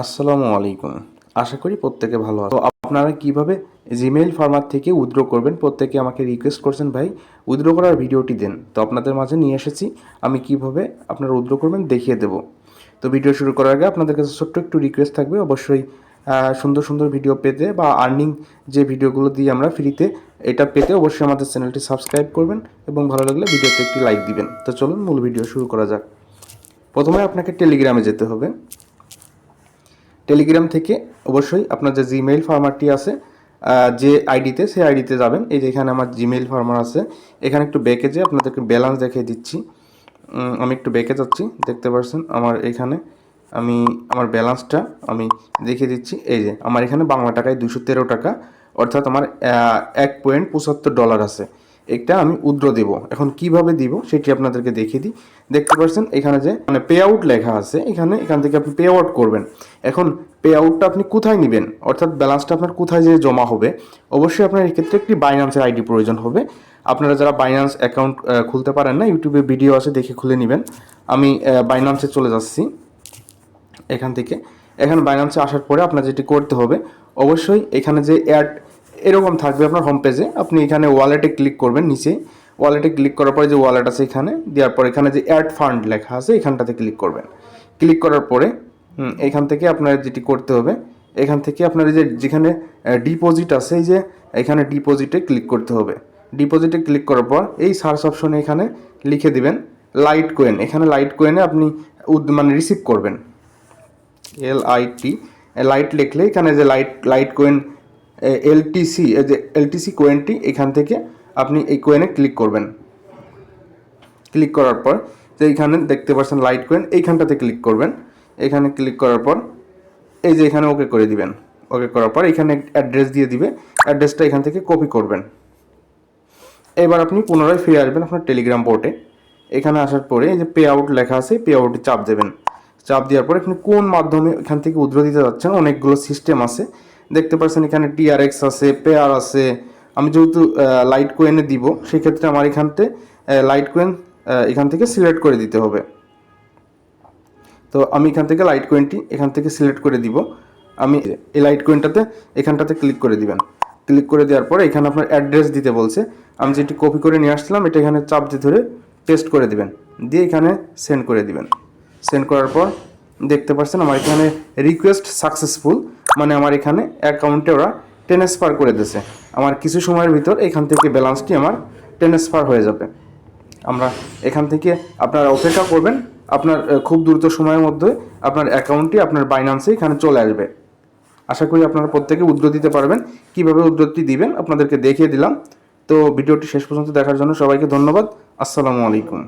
আসসালামু আলাইকুম। আশা করি প্রত্যেকে ভালো আছে। তো আপনারা কীভাবে জিমেইল ফরম্যাট থেকে উইথড্র করবেন? প্রত্যেকে আমাকে রিকোয়েস্ট করছেন, ভাই উইথড্র করার ভিডিওটি দেন। তো আপনাদের মাঝে নিয়ে এসেছি। আমি কীভাবে আপনারা উইথড্র করবেন দেখিয়ে দেব। তো ভিডিও শুরু করার আগে আপনাদের কাছে ছোট্ট একটু রিকোয়েস্ট থাকবে। অবশ্যই সুন্দর সুন্দর ভিডিও পেতে বা আর্নিং যে ভিডিওগুলো দিই আমরা ফ্রিতে এটা পেতে অবশ্যই আমাদের চ্যানেলটি সাবস্ক্রাইব করবেন এবং ভালো লাগলে ভিডিওতে একটি লাইক দিবেন। তো চলুন মূল ভিডিও শুরু করা যাক। প্রথমে আপনাকে টেলিগ্রামে যেতে হবে। টেলিগ্রাম থেকে অবশ্যই আপনার যে জিমেইল ফার্মারটি আছে যে আইডিতে সেই আইডিতে যাবেন। এই যে এখানে আমার জিমেইল ফার্মার আছে, এখানে একটু বেঁকে যে আপনাদেরকে ব্যালেন্স দেখিয়ে দিচ্ছি। আমি একটু বেঁকে যাচ্ছি, দেখতে পাচ্ছেন আমার এখানে আমি, আমার ব্যালেন্সটা আমি দেখিয়ে দিচ্ছি। এই যে, আমার এখানে বাংলা টাকায় দুশো তেরো টাকা, অর্থাৎ আমার এক পয়েন্ট পঁচাত্তর ডলার আছে। এটা আমি উদ্র দেব। এখন কীভাবে দিব সেটি আপনাদেরকে দেখিয়ে দিই। দেখতে পাচ্ছেন, এখানে যে মানে পে আউট লেখা আছে, এখানে এখান থেকে আপনি পে আউট করবেন। এখন পে আউটটা আপনি কোথায় নেবেন? অর্থাৎ ব্যালেন্সটা আপনার কোথায় যে জমা হবে? অবশ্যই আপনার এক্ষেত্রে একটি বাইন্যান্সের আইডি প্রয়োজন হবে। আপনারা যারা বাইন্যান্স অ্যাকাউন্ট খুলতে পারেন না ইউটিউবে ভিডিও আছে, দেখে খুলে নেবেন। আমি বাইন্যান্সে চলে যাচ্ছি। এখান থেকে। এখানে বাইন্যান্সে আসার পরে আপনার যেটি করতে হবে, অবশ্যই এখানে যে অ্যাড এরকম থাকবে আপনার হোম পেজে আপনি এখানে ওয়ালেটে ক্লিক করবেন নিচে। ওয়ালেটে ক্লিক করার পরে যে ওয়ালেট আছে এখানে, দেওয়ার পর এখানে যে অ্যাড ফান্ড লেখা আছে, এখানটাতে ক্লিক করবেন। ক্লিক করার পরে এখান থেকে আপনার যেটি করতে হবে, এখান থেকে আপনার যে যেখানে ডিপোজিট আছে, এই যে এখানে ডিপোজিটে ক্লিক করতে হবে। ডিপোজিটে ক্লিক করার পর এই সার্চ অপশনে এখানে লিখে দিবেন লাইট কোয়েন এখানে লাইট কোয়েনে আপনি মানে রিসিভ করবেন। এল লাইট লিখলে এখানে যে লাইট লাইট কোয়েন এলটিসি যে এলটিসি কোয়েনটি এখান থেকে আপনি এই কোয়েনে ক্লিক করবেন। ক্লিক করার পর যে এইখানে দেখতে পাচ্ছেন লাইট কোয়েন এইখানটাতে ক্লিক করবেন। এখানে ক্লিক করার পর, এই যে এখানে ওকে করে দিবেন। ওকে করার পর, এখানে অ্যাড্রেস দিয়ে দিবে। অ্যাড্রেসটা এখান থেকে কপি করবেন। এবার আপনি পুনরায় ফিরে আসবেন আপনার টেলিগ্রাম পোর্টে এখানে আসার পরে এই যে পে আউট লেখা আছে পে আউটে চাপ দেবেন। চাপ দেওয়ার পরে আপনি কোন মাধ্যমে এখান থেকে উদ্র দিতে যাচ্ছেন, অনেকগুলো সিস্টেম আছে। দেখতে পাচ্ছেন এখানে টিআরএক্স আছে পেয়ার আছে। আমি যেহেতু লাইট কোয়েনে দিব, সেক্ষেত্রে আমার এখানতে লাইট কোয়েন এখান থেকে সিলেক্ট করে দিতে হবে। তো আমি এখান থেকে লাইট কোয়েনটি এখান থেকে সিলেক্ট করে দিব। আমি এই লাইট কোয়েনটাতে এখানটাতে ক্লিক করে দিবেন। ক্লিক করে দেওয়ার পরে এখানে আপনার অ্যাড্রেস দিতে বলছে। আমি যেটি কপি করে নিয়ে আসছিলাম, এটা এখানে চাপ দিয়ে ধরে পেস্ট করে দিবেন। দিয়ে এখানে সেন্ড করে দিবেন। সেন্ড করার পর দেখতে পাচ্ছেন, আমার এখানে রিকোয়েস্ট সাকসেসফুল মানে আমার এখানে অ্যাকাউন্টে ওরা ট্রান্সফার করে দিয়েছে। আমার কিছু সময়ের ভিতর এখান থেকে ব্যালেন্সটি আমার ট্রান্সফার হয়ে যাবে। আমরা এখান থেকে আপনারা অপেক্ষা করবেন, আপনার খুব দ্রুত সময়ের মধ্যে আপনার অ্যাকাউন্টটি আপনার বাইন্যান্সে এখানে চলে আসবে। আশা করি আপনারা প্রত্যেকে উদ্যোগ দিতে পারবেন। কীভাবে উদ্যোগটি দিবেন আপনাদেরকে দেখিয়ে দিলাম। তো ভিডিওটি শেষ পর্যন্ত দেখার জন্য সবাইকে ধন্যবাদ। আসসালামু আলাইকুম।